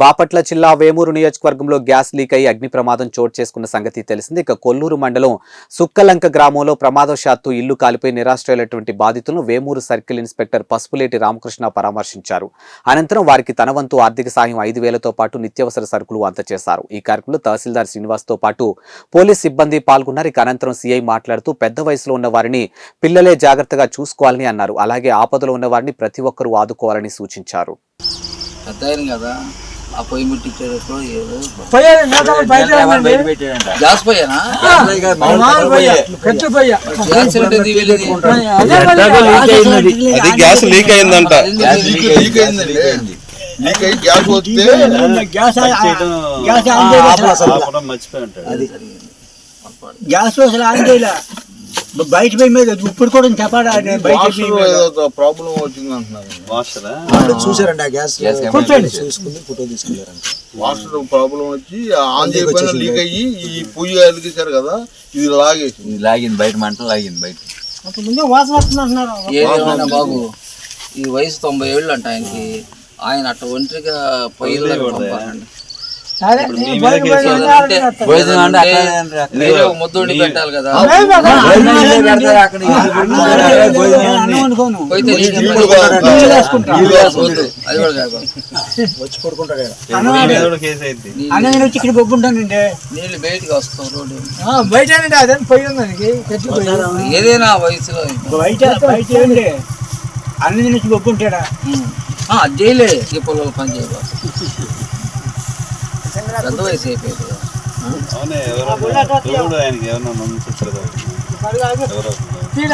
బాపట్ల జిల్లా వేమూరు నియోజకవర్గంలో gas leak అయి అగ్ని ప్రమాదం చోటు చేసుకున్న సంగతి తెలిసింది. ఇక కొల్లూరు మండలం సుక్కలంక గ్రామంలో ప్రమాదవశాత్తు ఇల్లు కాలిపోయి నిరాశ్రయులైనటువంటి బాధితులను వేమూరు సర్కిల్ ఇన్స్పెక్టర్ పసుపులేటి రామకృష్ణ పరామర్శించారు. అనంతరం వారికి తన వంతు ఆర్థిక సాయం ఐదు వేలతో పాటు నిత్యావసర సరుకులు అందజేశారు ఈ కార్యక్రమంలో తహసీల్దార్ శ్రీనివాస్తో పాటు పోలీస్ సిబ్బంది పాల్గొన్నారు. ఇక అనంతరం సీఐ మాట్లాడుతూ పెద్ద వయసులో ఉన్న వారిని పిల్లలే జాగ్రత్తగా చూసుకోవాలని అన్నారు. అలాగే ఆపదలో ఉన్న వారిని ప్రతి ఒక్కరూ ఆదుకోవాలని సూచించారు. పెద్ద కదా. ఆ పొయ్యి ముట్టించేటప్పుడు ఏదో. గ్యాస్ పొయ్యేనా. అదే గ్యాస్ లీక్ అయిందంట. లీక్ అయిందండి లీక్ అయ్యి గ్యాస్ వస్తే గ్యాస్ గ్యాస్ ఆన్. గ్యాస్ అసలు ఆన్ చేయలే. బయట పోయి మీద ఇప్పుడు కూడా చెప్పాడా బయట ప్రాబ్లం వచ్చింది అంటున్నారు చూసారండి ఆ గ్యాస్ కూర్చోండి. చూసుకుని ఫోటో తీసుకెళ్ళారంట వాటర్ ప్రాబ్లం వచ్చి ఆన్ చేయకపోయినా లీక్ అయ్యి ఈ పొయ్యి వెలిగించారు కదా ఇది లాగేసి ఇది లాగింది బయట మంటలు లాగింది బయట. ముందే వాసన వస్తుంది. అంటున్నారు బాబు ఈ వయసు తొంభై ఏళ్ళు అంట ఆయనకి. ఆయన అట్ట ఒంటరిగా పొయ్యిల భోజనం అంటే ముద్ద పెట్టాలి కదా? అన్ని. వచ్చి ఇక్కడ బొగ్గుంటానండి నీళ్ళు బయటికి వస్తాం రోడ్డు ఆ, బయట అదే పొయ్యి ఉంది దానికి? కట్టెలు పొయ్యి. ఏదైనా వయసులో బయట బయట ఏంటి అన్నం బొగ్గుంటాడా అది చేయలే ఈ పొలంలో పని చేయబా పెద్ద వయసు అయిపోయింది. కదా. తీయడం